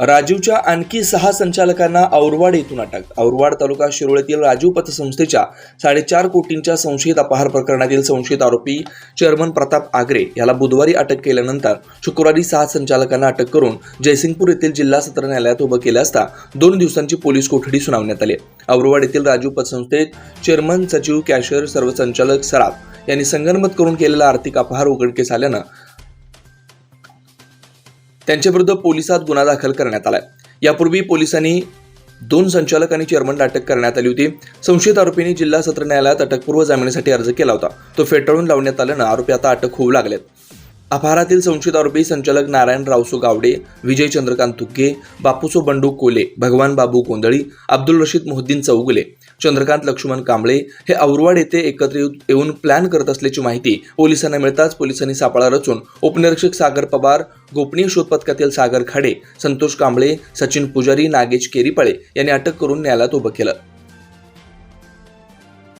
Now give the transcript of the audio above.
राजूच्या आणखी सहा संचालकांना औरवाड येथून अटक. औरवाड तालुका शिरोळ राजीव पतसंस्थेच्या साडेचार कोटींच्या संशयित अपहार प्रकरणातील संशयित आरोपी चेअरमन प्रताप आगरे याला बुधवारी अटक केल्यानंतर शुक्रवारी सहा संचालकांना अटक करून जयसिंगपूर येथील जिल्हा सत्र न्यायालयात उभं केले असता दोन दिवसांची पोलीस कोठडी सुनावण्यात आली औरवाड येथील राजू पतसंस्थेत चेअरमन सचिव कॅशियर सर्व संचालक सराफ यांनी संगनमत करून केलेला आर्थिक अपहार उघडकीस आल्यानं त्यांच्याविरुद्ध पोलिसात गुन्हा दाखल करण्यात आलाय. यापूर्वी पोलिसांनी दोन संचालक आणि चेअरमन अटक करण्यात आली होती. संशयित आरोपींनी जिल्हा सत्र न्यायालयात अटकपूर्व जामिनासाठी अर्ज केला होता. तो फेटाळून लावण्यात आल्यानं आरोपी आता अटक होऊ लागलेत. अपहारातील संशयित आरोपी संचालक नारायण रावसो गावडे विजय चंद्रकांत तुक्के बापूसो बंडू कोले भगवान बाबू कोंदळी अब्दुल रशीद मोहद्दीन चौगुले चंद्रकांत लक्ष्मण कांबळे हे औरवाड येथे एकत्र येऊ- येऊन प्लॅन करत असल्याची माहिती पोलिसांना मिळताच पोलिसांनी सापळा रचून उपनिरीक्षक सागर पवार गोपनीय शोध पथकातील सागर खाडे संतोष कांबळे सचिन पुजारी नागेश केरीपाळे यांनी अटक करून न्यायालयात उभं केलं.